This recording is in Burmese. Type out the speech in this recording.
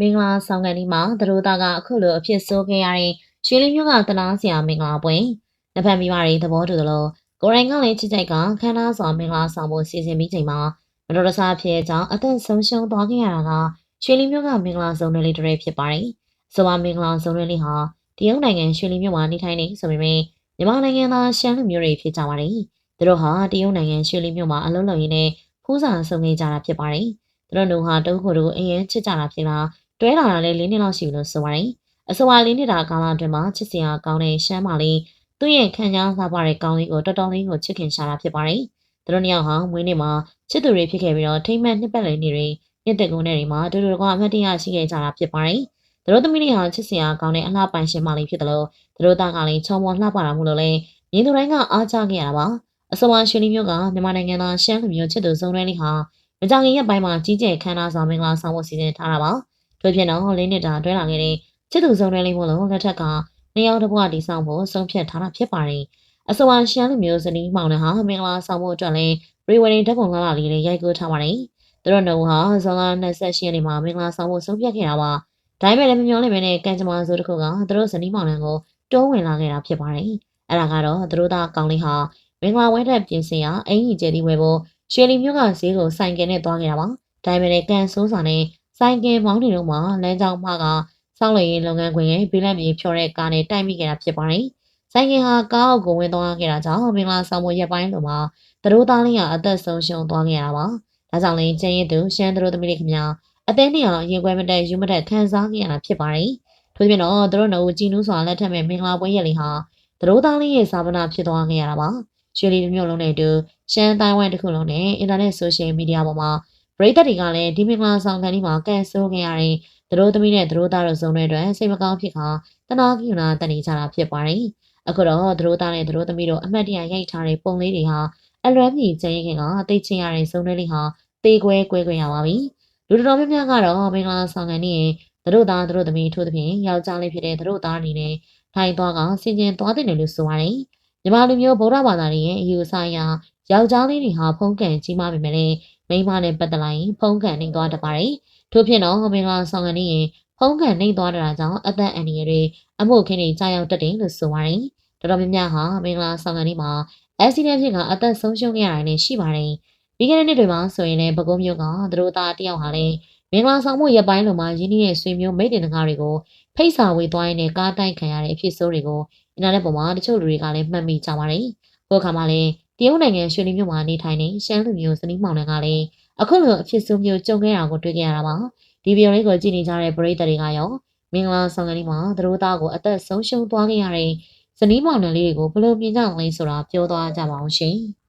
မင်္ဂလာဆောင်ကန်ဒီမှာသတို့သားကအခုလိုအဖြစ်ဆိုးခဲ့ရတဲ့ရွှေလင်းမျိုးကတနာစရာမင်္ဂလာပွဲနှစ်ဖက်မိဘတွေသဘောတူသလိုကိုရိုင်းကလည်းချစ်ချိုက်ကခန်းသားစွာမင်္ဂလာဆောင်ဖို့စီစဉ်ပြီးချိန်မှာမတော်တဆဖြစ်ကြောင်းအသက်ဆုံးရှုံးသွားခဲ့ရတာကရွှေလင်းမျိုးကမင်္ဂလာဆောင်တွေလေးတွေဖြစ်ပါတယ်။ဆိုပါမင်္ဂလာဆောင်တွေလေးဟာတရုတ်နိုင်ငံရွှေလင်းမျိုးမှာနေထိုင်နေဆိုပေမဲ့မြန်မာနိုင်ငံသားရှမ်းလူမျိုးတွေဖြစ်ကြပါတယ်။သူတို့ဟာတရုတ်နိုင်ငံရွှေလင်းမျိုးမှာအလုံးလုံးရင်းနဲ့ဖူးစာဆောင်နေကြတာဖြစ်ပါတယ်။သူတို့တို့ဟာတုံးခုတို့အရင်ချစ်ကြတာဖြစ်လား တွဲလာတာလည်း၄နှစ်လောက်ရှိပြီလို့ဆိုပါတယ်။အဆိုပါလေးနှစ်တာကာလအတွင်းမှာချစ်စရာကောင်းတဲ့ရှမ်းမလေးသူ့ရဲ့ခံကြားစားပါတဲ့ကောင်းလေးကိုတော်တော်လေးကိုချစ်ခင်ရှာတာဖြစ်ပါတယ်။သူတို့နှစ်ယောက်ဟာမွေးနေ့မှာချစ်သူတွေဖြစ်ခဲ့ပြီးတော့ထိမ့်မှန်နှစ်ပတ်လည်နေ့တွေနှစ်သက်ကုန်းတွေမှာတူတူကအမှတ်တရရှိခဲ့ကြတာဖြစ်ပါတယ်။သူတို့သမီးလေးဟာချစ်စရာကောင်းတဲ့အလှပိုင်ရှင်မလေးဖြစ်တယ်လို့သူတို့သားကလည်းချုံမောလှပတာမှုလို့လည်းမြင်းသူတိုင်းကအားကျခဲ့ရတာပါ။အဆိုပါရွှေလီမျိုးကမြန်မာနိုင်ငံသားရှမ်းလူမျိုးချစ်သူစုံတွဲလေးဟာမကြခင်ရက်ပိုင်းမှာကြီးကျယ်ခမ်းနားစွာမင်္ဂလာဆောင်ဖို့စီစဉ်ထားတာပါ။ တို့ဖြစ်တော့လေးနှစ်တာတွဲလာခဲ့တဲ့ချစ်သူဆုံးတွဲလေးမို့လို့လက်ထက်ကနှစ်ယောက်တစ်ဘဝတည်ဆောင်ဖို့ဆုံးဖြတ်ထားတာဖြစ်ပါတယ်။အဆိုပါရှမ်းလူမျိုးစနီးမောင်နှံဟာမင်္ဂလာဆောင်ဖို့အတွက်လည်းရီဝရင်ဓာတ်ပုံလာလာလေးလေးရိုက်ကူးထားပါတယ်။သူတို့နှုတ်ဟာဇွန်လ28ရက်နေ့မှာမင်္ဂလာဆောင်ဖို့ဆုံးဖြတ်ခဲ့တာပါ။ဒါပေမဲ့လည်းမမျှော်လင့်ပဲနဲ့ကံကြမ္မာဆိုတစ်ခုကသူတို့စနီးမောင်နှံကိုတိုးဝင်လာခဲ့တာဖြစ်ပါတယ်။အဲ့ဒါကတော့သူတို့သားကောင်းလေးဟာမင်္ဂလာဝဲတဲ့ပြင်ဆင်ရာအင်ကြီးကျဲဒီဝဲဖို့ရွှေလီမျိုးကဈေးကိုစိုင်ကင်နဲ့သွားခဲ့တာပါ။ဒါပေမဲ့လည်းကန်ဆိုးစာနဲ့ ဆိုင်ကယ်မောင်းနေတော့မှလမ်းကြောင်းမှကစောင်းလည်ရေးလုပ်ငန်းခွင်ရဲ့ဘေးလက်မြေဖြော်တဲ့ကားနဲ့တိုက်မိခဲ့တာဖြစ်ပါတယ်။ဆိုင်ကယ်ဟာကားအုပ်ကိုဝင်သွားခဲ့တာကြောင့်မင်္ဂလာဆောင်မရက်ပိုင်းလိုမှာတရိုးသားလေးကအသက်ဆုံးရှုံးသွားခဲ့ရတာပါ။ဒါကြောင့်လည်းကျင်းရည်သူရှမ်းတရိုးသမီးလေးခင်ဗျာအသေးနဲ့အောင်ရင်ခွဲမတက်ယူမတက်ခံစားခဲ့ရတာဖြစ်ပါတယ်။ထို့ပြင်တော့သူတို့နှုတ်ကြည်နူးစွာလက်ထက်မဲ့မင်္ဂလာပွဲရက်လေးဟာတရိုးသားလေးရဲ့စာပနာဖြစ်သွားခဲ့ရတာပါ။ရွှေလီမျိုးလုံးနဲ့အတူရှမ်းတိုင်းဝမ်တစ်ခုလုံးနဲ့အင်တာနက်ဆိုရှယ်မီဒီယာပေါ်မှာ ပရိသတ်တွေကလည်းဒီမင်္ဂလာဆောင်ခန်းလေးမှာကန်ဆိုးခဲ့ရတဲ့သူတို့သမီးနဲ့သူတို့သားတို့စုံတဲ့အတွက်စိတ်မကောင်းဖြစ်ခါတနာကိယူနာတနေကြတာဖြစ်ပါတယ်။အခုတော့သူတို့သားနဲ့သူတို့သမီးတို့အမှတ်တရရိုက်ထားတဲ့ပုံလေးတွေဟာအလွမ်းမြည်ကျင်းခင်ကအသိချင်းရတဲ့စုံတဲ့လေးဟာတေးကွဲကွဲကွဲရပါပြီ။လူတော်များများကတော့မင်္ဂလာဆောင်ခန်းလေးသူတို့သားသူတို့သမီးထို့သဖြင့်ယောက်ျားလေးဖြစ်တဲ့သူတို့သားအနေနဲ့ထိုင်သွားကဆင်ကျင်သွားတဲ့လို့ဆိုပါတယ်။ညီမလူမျိုးဗုဒ္ဓဘာသာရဲ့အယူအဆအရယောက်ျားလေးတွေဟာဖုံးကန်ကြီးမားပေမဲ့လည်း မိန်းမနဲ့ပတ်သက်လိုက်ရင်ဖုံးကန်နေသွားတပါတယ်။ထို့ဖြစ်တော့မင်္ဂလာဆောင်ကနေရင်ဖုံးကန်နေသွားတာကြောင့်အသက်အန္တရာယ်တွေအမှုခင်းတွေကြာရောက်တတ်တယ်လို့ဆိုပါတယ်။တော်တော်များများဟာမင်္ဂလာဆောင်ကနေမှာအက်ဆီဒန့်ဖြစ်ကအသက်ဆုံးရှုံးခဲ့ရတာလည်းရှိပါတယ်။ပြီးခဲ့တဲ့နှစ်တွေမှာဆိုရင်လည်းပဲခူးမျိုးကသူတို့သားတယောက်ဟာလည်းမင်္ဂလာဆောင်မှုရပ်ပိုင်းလိုမှာရင်းနှီးတဲ့ဆွေမျိုးမိတ်တင်တကားတွေကိုဖိတ်စာဝေသွားရင်းနဲ့ကားတိုက်ခံရတဲ့အဖြစ်ဆိုးတွေကိုအင်တာနက်ပေါ်မှာတချို့လူတွေကလည်းမှတ်မိကြပါတယ်။ဘို့ခါမှလည်း တရုတ်နိုင်ငံရွှေလီမြို့မှာနေထိုင်နေရှမ်းလူမျိုးစနီးမောင်နှံကလည်းအခုလိုအဖြစ်ဆိုးမျိုးကြုံခဲ့တာကိုတွေ့ခဲ့ရတာပါဒီဗီဒီယိုလေးကိုကြည့်နေကြတဲ့ပရိသတ်တွေကရောမင်္ဂလာဆောင်ကလေးမှာသတို့သားကိုအသက်ဆုံးရှုံးသွားခဲ့ရတဲ့ဇနီးမောင်နှံလေးတွေကိုဘယ်လိုမြင်ကြလဲဆိုတာပြောသွားကြပါအောင်ရှင်။